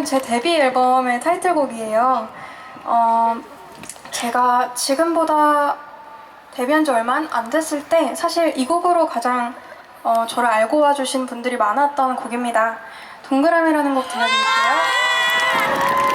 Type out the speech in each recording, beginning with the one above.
곡은 제 데뷔 앨범의 타이틀곡이에요. 어, 제가 지금보다 데뷔한 지 얼마 안 됐을 때 사실 이 곡으로 가장 어, 저를 알고 와주신 분들이 많았던 곡입니다. 동그라미라는 곡 들려드릴게요.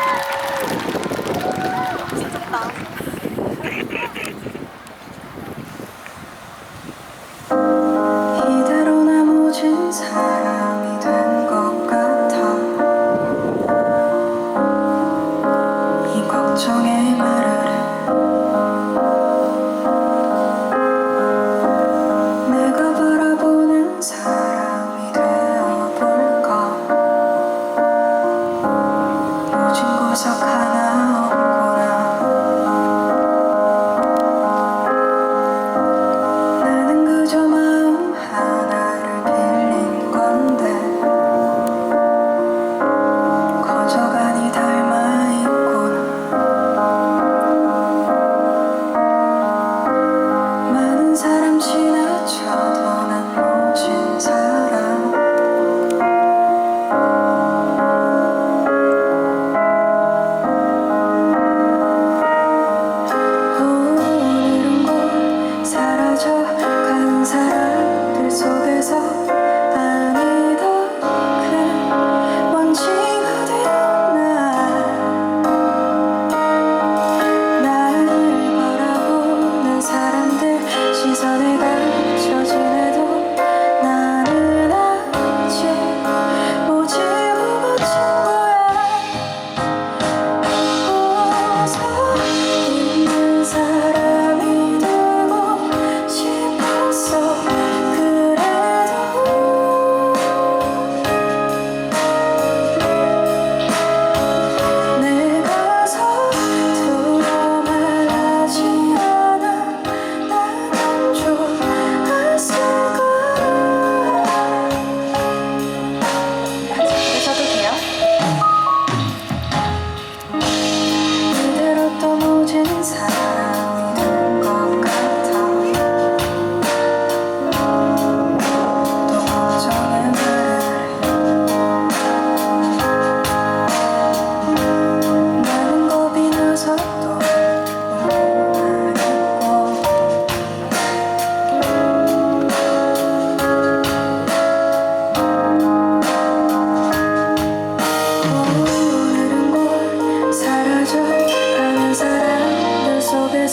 high.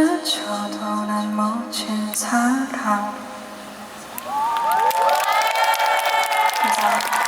스쳐도 난 멋진 사람 감사합니다.